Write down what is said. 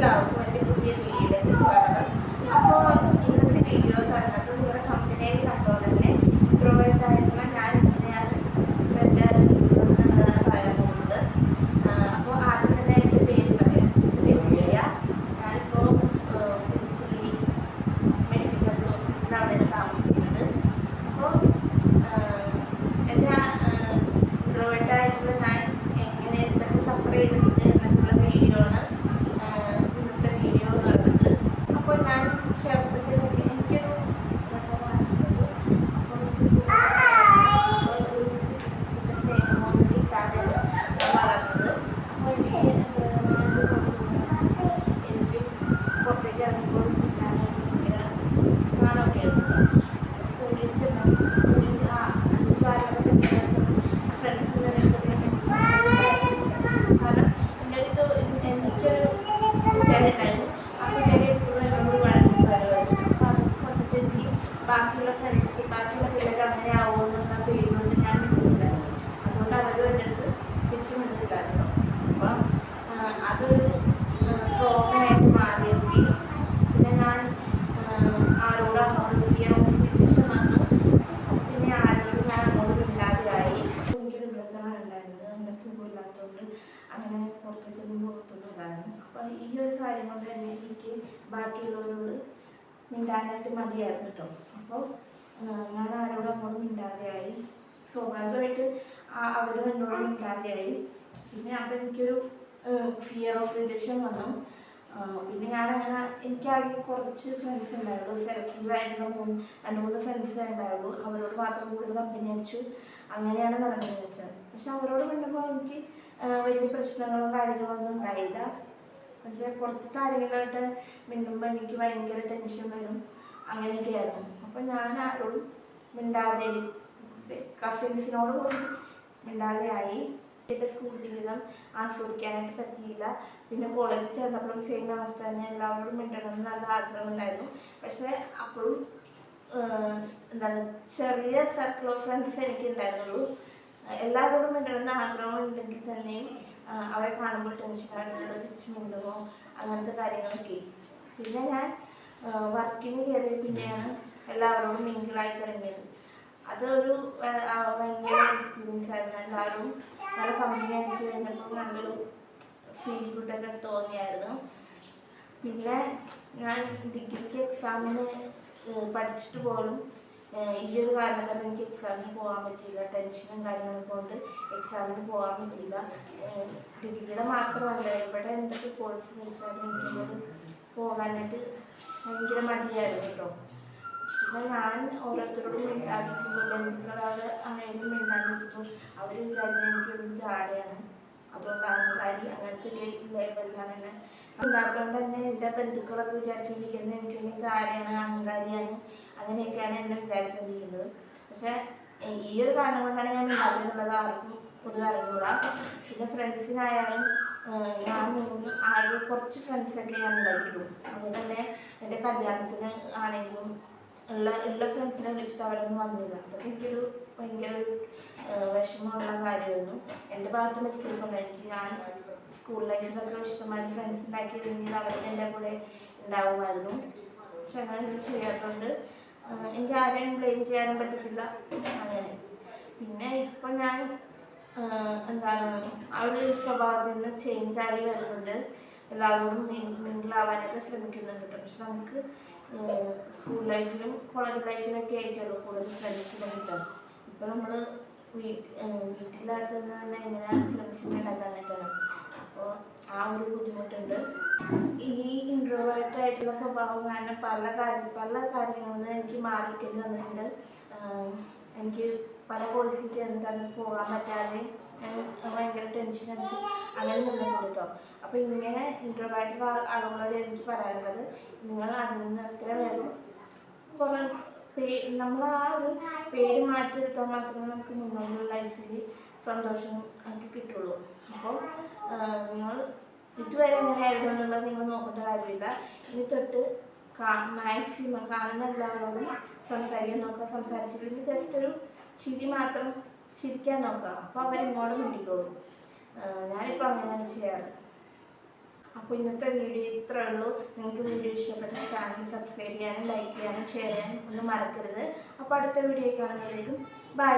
了。ബാക്കിയുള്ള friends ബാക്കിയുള്ള പിള്ളേർ അങ്ങനെ ആവുമെന്നുള്ള പേടി കൊണ്ട് ഞാൻ മിണ്ടുന്നില്ലായിരുന്നു അതുകൊണ്ട് അവരും എന്റെ അടുത്ത് തിരിച്ചു മിണ്ടുന്നില്ലായിരുന്നു അപ്പം ആ, അതൊരു ട്രോമയായിട്ട് മാറിയെത്തി പിന്നെ ഞാൻ ആരോടും അങ്ങോട്ട് ഫിയർ ഓഫ് റിജക്ഷൻ വന്നു പിന്നെ ആരോടും ഞാൻ അങ്ങോട്ട് ഇല്ലാതെയായി എനിക്കൊരു ബ്രദറാണ് ഉണ്ടായിരുന്നത് എന്റെ സുഖമില്ലാത്തതുകൊണ്ട് അങ്ങനെ പുറത്തേക്കൊന്നും പുറത്തൊന്നും ഇല്ലായിരുന്നു അപ്പോൾ ഈ ഒരു കാര്യം കൊണ്ട് തന്നെ എനിക്ക് ബാക്കിയുള്ളവരോട് മിണ്ടാനായിട്ട് മതിയായിരുന്നു കേട്ടോ. അപ്പോൾ ഞാൻ ആരോടും അങ്ങോട്ട് മിണ്ടാതെയായി. സ്വാഭാവികമായിട്ട് അവരും എന്നോട് മിണ്ടാതെയായി. പിന്നെ അപ്പോൾ എനിക്കൊരു ഫിയർ ഓഫ് റിജക്ഷൻ വന്നു. പിന്നെ പിന്നെ അങ്ങനെ എനിക്കാകെ കുറച്ച് ഫ്രണ്ട്സ് ഉണ്ടായുള്ളൂ സെലക്റ്റീവ് ആയിട്ടുള്ള മൂന്ന് രണ്ട് മൂന്ന് ഫ്രണ്ട്സ് ഉണ്ടായുള്ളൂ അവരോട് മാത്രം കൂടുതൽ കമ്പനി അടിച്ചു അങ്ങനെയാണ് നടന്നത് വെച്ചാൽ പക്ഷെ അവരോട് കണ്ടപ്പോൾ എനിക്ക് വലിയ പ്രശ്നങ്ങളോ കാര്യങ്ങളോ ഒന്നും ഉണ്ടായില്ല. പക്ഷെ പുറത്തെ കാര്യങ്ങളായിട്ട് മിണ്ടുമ്പോൾ എനിക്ക് ഭയങ്കര ടെൻഷൻ വരും. അങ്ങനെയൊക്കെയായിരുന്നു. അപ്പം ഞാൻ ആരോടും മിണ്ടാതെ കസിൻസിനോട് പോലും മിണ്ടാതെ ആയി. എന്റെ സ്കൂൾ ജീവിതം ആസ്വദിക്കാനായിട്ട് പറ്റിയില്ല. പിന്നെ കോളേജിൽ ചേർന്നപ്പോഴും സെയിം അവസ്ഥ തന്നെ. എല്ലാവരോടും മിണ്ടണം എന്ന് നല്ല ആഗ്രഹമുണ്ടായിരുന്നു പക്ഷേ അപ്പോഴും എന്താണ് ചെറിയ സർക്കിൾ ഓഫ് ഫ്രണ്ട്സ് എനിക്ക് ഉണ്ടായിരുന്നുള്ളൂ എല്ലാവരോടും മിണ്ടണമെന്ന് ആഗ്രഹം ഉണ്ടെങ്കിൽ തന്നെയും അവരെ കാണുമ്പോൾ ടെൻഷനാണ് തിരിച്ചു കൊണ്ടുപോകും അങ്ങനത്തെ കാര്യങ്ങളൊക്കെ. പിന്നെ ഞാൻ വർക്കിന് കയറിയ പിന്നെയാണ് എല്ലാവരോടും മിങ്കിളായി തുടങ്ങിയത്. അതൊരു ഭയങ്കര എക്സ്പീരിയൻസ് ആയിരുന്നു. എല്ലാവരും നല്ല കമ്പനി അടിച്ചു കഴിഞ്ഞപ്പോൾ നല്ലൊരു ഫീൽ ഗുഡൊക്കെ തോന്നിയായിരുന്നു. പിന്നെ ഞാൻ ഡിഗ്രിക്ക് എക്സാമിന് പഠിച്ചിട്ട് പോലും ഈ ഒരു കാരണം കൊണ്ട് എനിക്ക് എക്സാമിന് പോകാൻ പറ്റിയില്ല. ടെൻഷനും കാര്യങ്ങളും കൊണ്ട് എക്സാമിന് പോകാൻ പറ്റിയില്ല. ഡിഗ്രിയുടെ മാത്രമല്ല ഇവിടെ എന്തൊക്കെ കോഴ്സ് പഠിച്ചാലും എനിക്കത് പോകാനായിട്ട് ഭയങ്കര മടിയായിരുന്നു കേട്ടോ. പിന്നെ ഞാൻ ഓരോരുത്തരോടും മിണ്ടാതിരിക്കുമ്പോൾ ബന്ധുക്കളത് ആയാലും മിണ്ടാതിരിക്കും അവർ വിചാരിക്കുന്നത് എനിക്കൊരു ജാടയാണ്. അതുകൊണ്ട് അഹങ്കാരി അങ്ങനത്തെ ഒരു ലേബലിലാണ് എന്നെ ഉണ്ടാക്കാണ്ട് തന്നെ എന്റെ ബന്ധുക്കളൊക്കെ വിചാരിച്ചുകൊണ്ടിരിക്കുന്നത് എനിക്കൊരു ജാടയാണ് അഹങ്കാരിയാണ്. അങ്ങനെയൊക്കെയാണ് എന്നെ വിചാരിച്ചുകൊണ്ടിരിക്കുന്നത് പക്ഷേ പക്ഷെ ഈ ഒരു കാരണം കൊണ്ടാണ് ഞാൻ മിണ്ടാതിരുന്നത് ആർക്കും പൊതുവെ അറിഞ്ഞൂട പിന്നെ ഫ്രണ്ട്സിനായാലും ഞാൻ മൂന്ന് ആകെ കുറച്ച് ഫ്രണ്ട്സൊക്കെ ഞാൻ ഉണ്ടായിട്ടുള്ളൂ അതുകൊണ്ട് തന്നെ എന്റെ കല്യാണത്തിന് ആണെങ്കിലും ഉള്ള ഉള്ള ഫ്രണ്ട്സിനെ വിളിച്ചിട്ട് അവരൊന്നും വന്നില്ല. അതൊക്കെ എനിക്കൊരു ഭയങ്കര ഒരു വിഷമമുള്ള കാര്യമായിരുന്നു. എന്റെ ഭാഗത്ത് മിസ്റ്റേക്ക് ഉണ്ടായിട്ട് ഞാൻ സ്കൂൾ ലൈഫിലൊക്കെ ഇഷ്ടമായി ഫ്രണ്ട്സ് ഉണ്ടാക്കിയിരുന്നെങ്കിൽ അവർക്ക് എന്റെ കൂടെ ഉണ്ടാവുമായിരുന്നു. പക്ഷെ അങ്ങനെ ചെയ്യാത്തതുകൊണ്ട് എനിക്ക് ആരെയും ബ്ലെയിം ചെയ്യാനും പറ്റത്തില്ല. അങ്ങനെ. പിന്നെ ഇപ്പം ഞാൻ എന്താണ് ആ ഒരു സ്വഭാവത്തിൽ നിന്ന് ചേഞ്ച് ആയി വരുന്നുണ്ട്. എല്ലാവരോടും മിങ്കിളാവാനൊക്കെ ശ്രമിക്കുന്നുണ്ട് കേട്ടോ. പക്ഷെ നമുക്ക് സ്കൂൾ ലൈഫിലും കോളേജ് ലൈഫിലൊക്കെ ആയിരിക്കുമല്ലോ കൂടുതൽ ഫ്രണ്ട്സിനെ കിട്ടുക ഇപ്പം നമ്മൾ വീട്ടിലാക്കുന്നത് തന്നെ എങ്ങനെ ഫ്രണ്ട്സിനെ ആ ഒരു ബുദ്ധിമുട്ടുണ്ട്. ഈ ഇൻട്രോവേർട്ട് ആയിട്ടുള്ള സ്വഭാവം കാരണം പല കാര്യം പല കാര്യങ്ങളിൽ നിന്ന് എനിക്ക് മാറിക്കേണ്ടി വന്നിട്ടുണ്ട്. എനിക്ക് പല കോഴ്സിൽ ചേർന്നിട്ട് അത് പോകാൻ പറ്റാതെ ഭയങ്കര ടെൻഷൻ അടിച്ച് അങ്ങനെ നിന്നിട്ടുണ്ട് കേട്ടോ അപ്പോൾ ഇങ്ങനെ ഇൻട്രോവേർട്ട് ആളുകളോട് എനിക്ക് പറയാനുള്ളത് നിങ്ങൾ അതിൽ നിന്ന് എത്ര വേഗം കുറേ പേ നമ്മൾ ആ ഒരു പേടി മാറ്റിയെടുത്താൽ മാത്രമേ നമുക്ക് മുന്നോട്ടുള്ള ലൈഫിൽ സന്തോഷം നമുക്ക് കിട്ടുള്ളൂ. അപ്പോൾ നിങ്ങൾ ഇതുവരെ എങ്ങനെ എന്നുള്ളത് നിങ്ങൾ നോക്കേണ്ട കാര്യമില്ല. ഇനി തൊട്ട് മാക്സിമം കാണുന്ന എല്ലാവരോടും സംസാരിക്കാൻ നോക്കുക സംസാരിച്ചില്ലെങ്കിൽ ജസ്റ്റ് ഒരു ചിരി മാത്രം ചിരിക്കാൻ നോക്കുക അപ്പോൾ അവരിങ്ങോട്ട് മിണ്ടിക്കോളും. ഞാനിപ്പോൾ അങ്ങനെയാണ് ചെയ്യാറ്. അപ്പോൾ ഇന്നത്തെ വീഡിയോ ഇത്രേ ഉള്ളൂ. നിങ്ങൾക്ക് വീഡിയോ ഇഷ്ടപ്പെട്ട ചാനൽ സബ്സ്ക്രൈബ് ചെയ്യാനും ലൈക്ക് ചെയ്യാനും ഷെയർ ചെയ്യാനും ഒന്നും മറക്കരുത്. അപ്പോൾ അടുത്ത വീഡിയോ കാണുന്നവരേക്കും ബൈ